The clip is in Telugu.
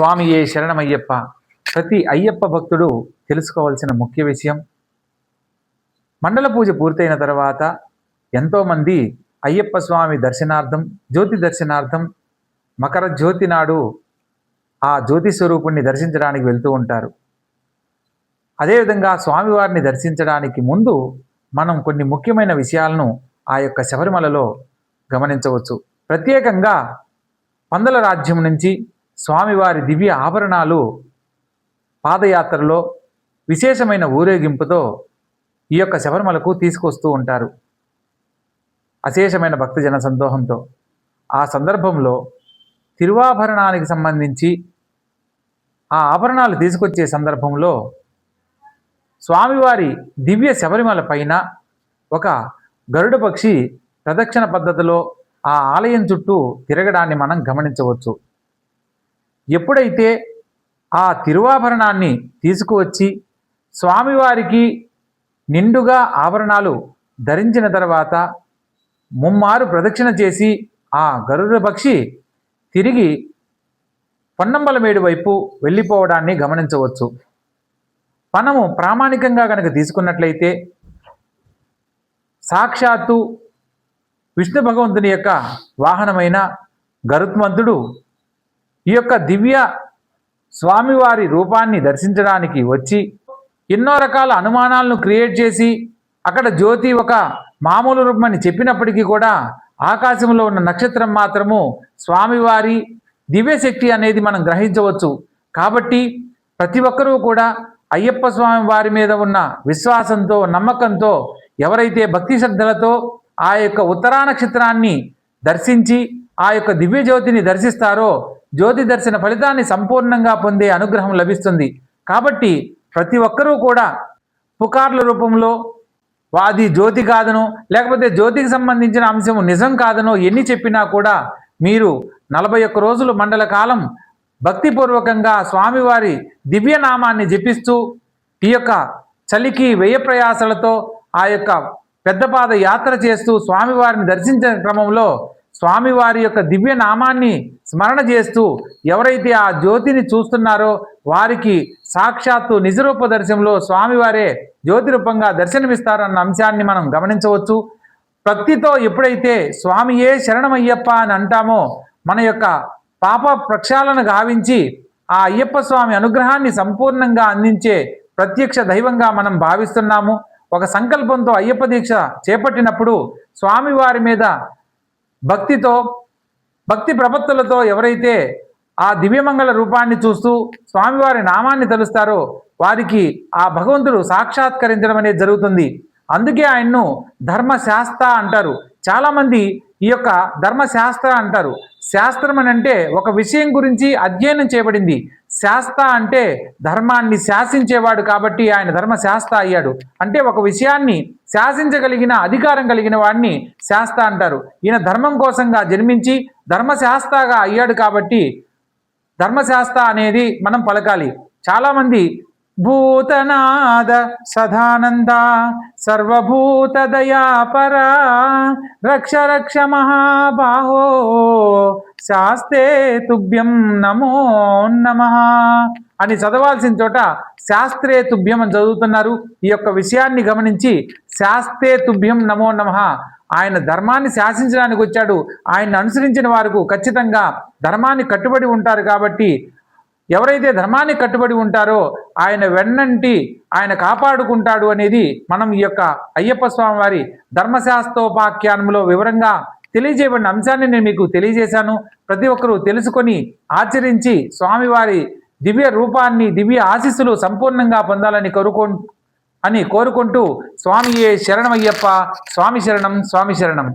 స్వామియే శరణమయ్యప్ప. ప్రతి అయ్యప్ప భక్తుడు తెలుసుకోవాల్సిన ముఖ్య విషయం. మండల పూజ పూర్తయిన తర్వాత ఎంతోమంది అయ్యప్ప స్వామి దర్శనార్థం జ్యోతి దర్శనార్థం మకర జ్యోతి నాడు ఆ జ్యోతి స్వరూపుణ్ణి దర్శించడానికి వెళ్తూ ఉంటారు. అదేవిధంగా స్వామివారిని దర్శించడానికి ముందు మనం కొన్ని ముఖ్యమైన విషయాలను ఆ యొక్క శబరిమలలో గమనించవచ్చు. ప్రత్యేకంగా పందల రాజ్యం నుంచి స్వామివారి దివ్య ఆభరణాలు పాదయాత్రలో విశేషమైన ఊరేగింపుతో ఈ యొక్క శబరిమలకు తీసుకొస్తూ ఉంటారు. అశేషమైన భక్తజన సందోహంతో ఆ సందర్భంలో తిరువాభరణానికి సంబంధించి ఆ ఆభరణాలు తీసుకొచ్చే సందర్భంలో స్వామివారి దివ్య శబరిమల పైన ఒక గరుడ పక్షి ప్రదక్షిణ పద్ధతిలో ఆ ఆలయం చుట్టూ తిరగడాన్ని మనం గమనించవచ్చు. ఎప్పుడైతే ఆ తిరువాభరణాన్ని తీసుకువచ్చి స్వామివారికి నిండుగా ఆభరణాలు ధరించిన తర్వాత ముమ్మారు ప్రదక్షిణ చేసి ఆ గరుడ పక్షి తిరిగి పొన్నంబలమేడు వైపు వెళ్ళిపోవడాన్ని గమనించవచ్చు. మనము ప్రామాణికంగా కనుక తీసుకున్నట్లయితే సాక్షాత్తు విష్ణు భగవంతుని యొక్క వాహనమైన గరుత్మంతుడు ఈ యొక్క దివ్య స్వామివారి రూపాన్ని దర్శించడానికి వచ్చి ఎన్నో రకాల అనుమానాలను క్రియేట్ చేసి అక్కడ జ్యోతి ఒక మామూలు రూపమని చెప్పినప్పటికీ కూడా ఆకాశంలో ఉన్న నక్షత్రం మాత్రము స్వామివారి దివ్యశక్తి అనేది మనం గ్రహించవచ్చు. కాబట్టి ప్రతి ఒక్కరూ కూడా అయ్యప్ప స్వామి వారి మీద ఉన్న విశ్వాసంతో నమ్మకంతో ఎవరైతే భక్తి శ్రద్ధలతో ఆ యొక్క ఉత్తరా నక్షత్రాన్ని దర్శించి ఆ యొక్క దివ్యజ్యోతిని దర్శిస్తారో జ్యోతి దర్శన ఫలితాన్ని సంపూర్ణంగా పొందే అనుగ్రహం లభిస్తుంది. కాబట్టి ప్రతి ఒక్కరూ కూడా పుకార్ల రూపంలో అది జ్యోతి కాదనో లేకపోతే జ్యోతికి సంబంధించిన అంశం నిజం కాదనో ఎన్ని చెప్పినా కూడా మీరు నలభై ఒక్క రోజులు మండల కాలం భక్తిపూర్వకంగా స్వామివారి దివ్యనామాన్ని జపిస్తూ ఈ యొక్క చలికి వ్యయ ప్రయాసలతో ఆ యొక్క పెద్దపాద యాత్ర చేస్తూ స్వామివారిని దర్శించిన క్రమంలో స్వామివారి యొక్క దివ్య నామాన్ని స్మరణ చేస్తూ ఎవరైతే ఆ జ్యోతిని చూస్తున్నారో వారికి సాక్షాత్తు నిజరూప దర్శనంలో స్వామివారే జ్యోతి రూపంగా దర్శనమిస్తారన్న అంశాన్ని మనం గమనించవచ్చు. భక్తితో ఎప్పుడైతే స్వామియే శరణమయ్యప్ప అని అంటామో మన యొక్క పాప ప్రక్షాళన గావించి ఆ అయ్యప్ప స్వామి అనుగ్రహాన్ని సంపూర్ణంగా అందించే ప్రత్యక్ష దైవంగా మనం భావిస్తున్నాము. ఒక సంకల్పంతో అయ్యప్ప దీక్ష చేపట్టినప్పుడు స్వామివారి మీద భక్తితో భక్తి ప్రపత్తులతో ఎవరైతే ఆ దివ్యమంగళ రూపాన్ని చూస్తూ స్వామివారి నామాన్ని తలుస్తారో వారికి ఆ భగవంతుడు సాక్షాత్కరించడం అనేది జరుగుతుంది. అందుకే ఆయన్ను ధర్మశాస్త్ర అంటారు. చాలామంది ఈ యొక్క ధర్మశాస్త్ర అంటారు. శాస్త్రం అని అంటే ఒక విషయం గురించి అధ్యయనం చేయబడింది. శాస్త్ర అంటే ధర్మాన్ని శాసించేవాడు కాబట్టి ఆయన ధర్మశాస్త్ర అయ్యాడు. అంటే ఒక విషయాన్ని శాసించగలిగిన అధికారం కలిగిన వాడిని శాస్త్ర అంటారు. ఈయన ధర్మం కోసంగా జన్మించి ధర్మశాస్తగా అయ్యాడు కాబట్టి ధర్మశాస్త అనేది మనం పలకాలి. చాలామంది భూతనాద సదానంద సర్వభూతదయాపర రక్ష రక్ష మహాబాహో శాస్తే తుభ్యం నమో నమ అని చదవాల్సిన చోట శాస్త్రే తుభ్యం అని చదువుతున్నారు. ఈ యొక్క విషయాన్ని గమనించి శాస్త్రే తుభ్యం నమో నమ ఆయన ధర్మాన్ని శాసించడానికి వచ్చాడు. ఆయన్ని అనుసరించిన వారికి ఖచ్చితంగా ధర్మాన్ని కట్టుబడి ఉంటారు కాబట్టి ఎవరైతే ధర్మాన్ని కట్టుబడి ఉంటారో ఆయన వెన్నంటి ఆయన కాపాడుకుంటాడు అనేది మనం ఈ యొక్క అయ్యప్ప స్వామి వారి ధర్మశాస్త్రోపాఖ్యానంలో వివరంగా తెలియజేయబడిన అంశాన్ని నేను మీకు తెలియజేశాను. ప్రతి ఒక్కరూ తెలుసుకొని ఆచరించి స్వామివారి దివ్య రూపాన్ని దివ్య ఆశీస్సులు సంపూర్ణంగా పొందాలని కోరుకో అని కోరుకుంటూ స్వామియే శరణమయ్యప్ప. స్వామి శరణం స్వామి శరణం.